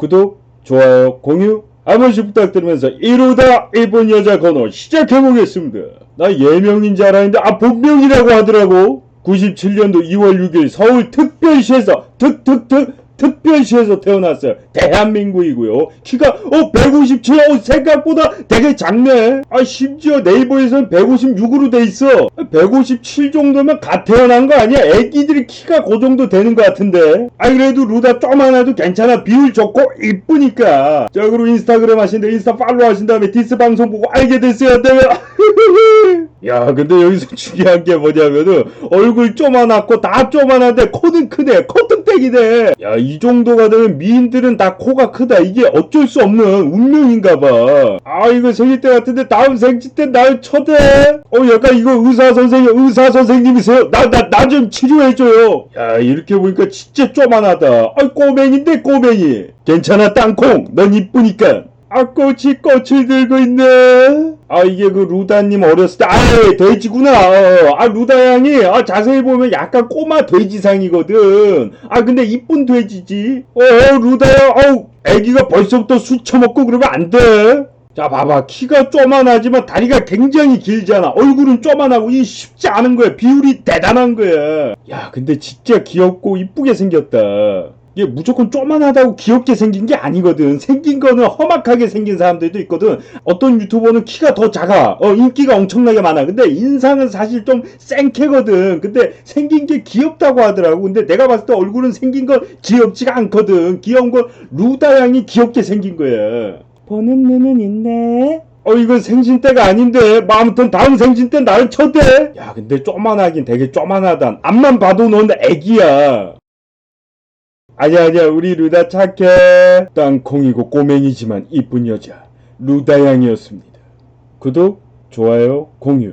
구독, 좋아요, 공유 한 번씩 부탁드리면서 이루다 이쁜 여자 번호 시작해보겠습니다. 나 예명인 줄 알았는데 아 본명이라고 하더라고. 97년도 2월 6일 서울 특별시에서 특특특 특별시에서 태어났어요. 대한민국이고요. 키가 어 157. 어 생각보다 되게 작네. 아 심지어 네이버에서는 156으로 돼 있어. 157 정도면 갓 태어난 거 아니야? 애기들이 키가 그 정도 되는 것 같은데. 아 그래도 루다 조만해도 괜찮아. 비율 좋고 이쁘니까. 자 그리고 인스타그램 하신데 인스타 팔로우 하신 다음에 디스 방송 보고 알게 됐어요. 안 되면 야, 근데 여기서 중요한 게 뭐냐면은 얼굴 쪼만하고 다 쪼만한데 코는 크네. 코 등땡이네. 야, 이 정도가 되면 미인들은 다 코가 크다. 이게 어쩔 수 없는 운명인가 봐. 아, 이거 생일 때 같은데 다음 생일 때날 쳐대. 어, 약간 이거 의사 선생님, 의사 선생님이세요? 나, 나, 나 좀 치료해줘요. 야, 이렇게 보니까 진짜 쪼만하다. 아, 꼬맹인데 꼬맹이. 괜찮아, 땅콩. 넌 이쁘니까. 아, 꽃이 꽃을 들고 있네. 아, 이게 그 루다님 어렸을 때, 아, 돼지구나. 어, 아, 루다 양이, 아, 자세히 보면 약간 꼬마 돼지상이거든. 아, 근데 이쁜 돼지지. 어, 루다야, 아우, 애기가 벌써부터 술 처먹고 그러면 안 돼. 자, 봐봐. 키가 쪼만하지만 다리가 굉장히 길잖아. 얼굴은 쪼만하고, 이 쉽지 않은 거야. 비율이 대단한 거야. 야, 근데 진짜 귀엽고 이쁘게 생겼다. 이게 무조건 쪼만하다고 귀엽게 생긴 게 아니거든. 생긴 거는 험악하게 생긴 사람들도 있거든. 어떤 유튜버는 키가 더 작아. 어, 인기가 엄청나게 많아. 근데 인상은 사실 좀 쌩캐거든. 근데 생긴 게 귀엽다고 하더라고. 근데 내가 봤을 때 얼굴은 생긴 건 귀엽지가 않거든. 귀여운 건 루다 양이 귀엽게 생긴 거야. 보는 눈은 있네. 어, 이건 생신 때가 아닌데. 뭐, 아무튼 다음 생신 때 나를 쳐대. 야, 근데 쪼만하긴 되게 쪼만하다. 앞만 봐도 넌 애기야. 아니야 아니야. 우리 루다 착해. 땅콩이고 꼬맹이지만 이쁜 여자. 루다 양이었습니다. 구독 좋아요 공유